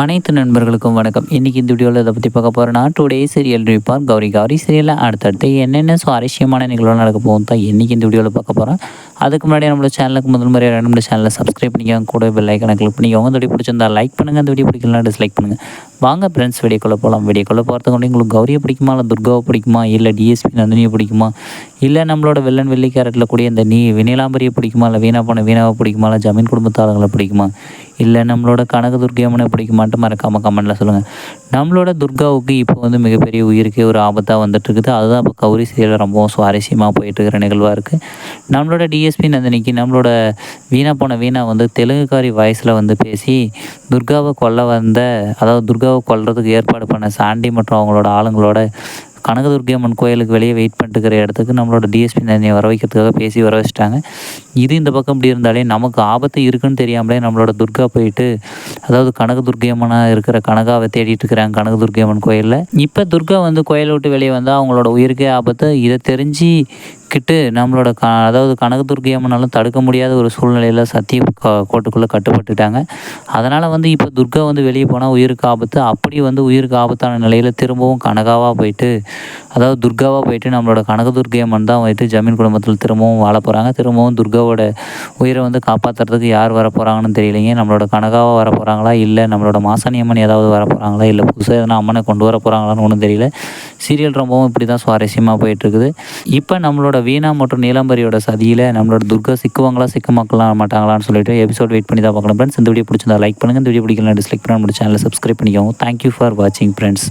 அனைத்து நண்பர்களுக்கும் வணக்கம். இன்றைக்கி இந்த வீடியோவில் இதை பற்றி பார்க்க போகிறேன்னா டுடே சீரியல் ரிப்பார் கௌரி கௌரி சீரியலில் அடுத்தடுத்து என்னென்ன சுவாரஸ்யமான நிகழ்வு நடக்க போகும் தான் இன்றைக்கி இந்த வீடியோவில் பார்க்க போகிறேன் அதுக்கு முன்னாடி நம்மளோட சேனலுக்கு முதல் முறையாக நம்மளோட சேனலை சப்ஸ்கிரைப் பண்ணிக்கோங்க. கூட பெல் ஐக்கனை கிளிக் பண்ணிக்கோங்க. இந்த வீடியோ பிடிச்சிருந்தா லைக் பண்ணுங்கள் அந்த வீடியோ பிடிக்கலாம் டிஸ்லைக் பண்ணுங்கள் வாங்க ஃப்ரெண்ட்ஸ் வீடியோக்குள்ளே போகலாம் வீடியோக்குள்ளே போகிறதுக்கு முன்னாடி உங்களுக்கு கௌரியை பிடிக்குமா? இல்லை துர்காவை பிடிக்குமா? இல்லை டிஎஸ்பி நந்தினியை பிடிக்குமா? இல்லை நம்மளோட வெள்ளன் வெள்ளி கேரட்டில் கூடிய இந்த நீ வினிலாம்பரியை பிடிக்குமா? இல்லை வீணா போன வீணாவை பிடிக்குமா? இல்லை ஜமீன் குடும்பத்தாளங்களை பிடிக்குமா? இல்லை நம்மளோட கனக துர்கையம்மனை பிடிக்குமான்ட்டு மறக்காமல் கமெண்ட்டில் சொல்லுங்கள் நம்மளோட துர்காவுக்கு இப்போ வந்து மிகப்பெரிய உயிருக்கே ஒரு ஆபத்தாக வந்துட்டு இருக்குது அதுதான் இப்போ கௌரி சீரியல் ரொம்பவும் சுவாரஸ்யமாக போயிட்டு இருக்கிற நிகழ்வாக இருக்குது நம்மளோட டிஎஸ்பி நந்தினிக்கு நம்மளோட வீணா போன வீணா வந்து தெலுங்குக்காரி வயசில் வந்து பேசி துர்காவை கொல்ல வந்த அதாவது துர்காவை கொல்றதுக்கு ஏற்பாடு பண்ண சாண்டி மற்றும் அவங்களோட ஆளுங்களோட கனகதுர்கி அம்மன் கோயிலுக்கு வெளியே வெயிட் பண்ணிட்டுக்கிற இடத்துக்கு நம்மளோட டிஎஸ்பி நந்தியை வர வைக்கிறதுக்காக பேசி வர வச்சுட்டாங்க இது இந்த பக்கம் இப்படி இருந்தாலே நமக்கு ஆபத்து இருக்குன்னு தெரியாமலே நம்மளோட துர்கா போயிட்டு அதாவது கனகதுர்கி அம்மனாக இருக்கிற கனகாவை தேடிட்டு இருக்கிறாங்க கனகதுர்கி அம்மன் கோயிலில். இப்போ துர்கா வந்து கோயிலை விட்டு வெளியே வந்தால் அவங்களோட உயிருக்கே ஆபத்து. இதை தெரிஞ்சு கிட்டு நம்மளோட க அதாவது கனகதுர்கை அம்மனாலும் தடுக்க முடியாத ஒரு சூழ்நிலையில் சத்திய கோட்டுக்குள்ளே கட்டுப்பட்டுட்டாங்க. அதனால் வந்து இப்போ துர்கா வந்து வெளியே போனால் உயிருக்கு ஆபத்து. அப்படி வந்து உயிருக்கு ஆபத்தான நிலையில் திரும்பவும் கனகாவாக போயிட்டு அதாவது துர்காவாக போயிட்டு நம்மளோட கனகதுர்கை அம்மன் தான் வந்துட்டு ஜமீன் குடும்பத்தில் திரும்பவும் வாழ போகிறாங்க திரும்பவும் துர்காவோட உயிரை வந்து காப்பாற்றுறதுக்கு யார் வர போகிறாங்கன்னு தெரியலைங்க. நம்மளோட கனகாவாக வர போகிறாங்களா இல்லை நம்மளோட மாசாணி அம்மன் ஏதாவது வர போகிறாங்களா இல்லை புதுசாக எதனா அம்மனை கொண்டு வர போகிறாங்களான்னு ஒன்றும் தெரியல. சீரியல் ரொம்பவும் இப்படி தான் சுவாரஸ்யமாக போயிட்டுருக்குது இப்போ நம்மளோட வீணா மற்றும் நீலாம்பரியோட சதியில் நம்மளோட துர்கா சிக்குவாங்களா சிக்கமாக்கலாம் மாட்டாங்களான்னு சொல்லிட்டு எபிசோட் வெயிட் பண்ணி தான் பார்க்கணும் ஃப்ரெண்ட்ஸ் இந்த வீடியோ பிடிச்சிருந்தா லைக் பண்ணுங்கள் இந்த வீடியோ பிடிக்கலாம் டிஸ்லைக் பண்ண முடியும் சேனலை சப்ஸ்கிரைப் பண்ணிக்கோங்க. தேங்க்யூ ஃபார் வாட்சிங் ஃப்ரெண்ட்ஸ்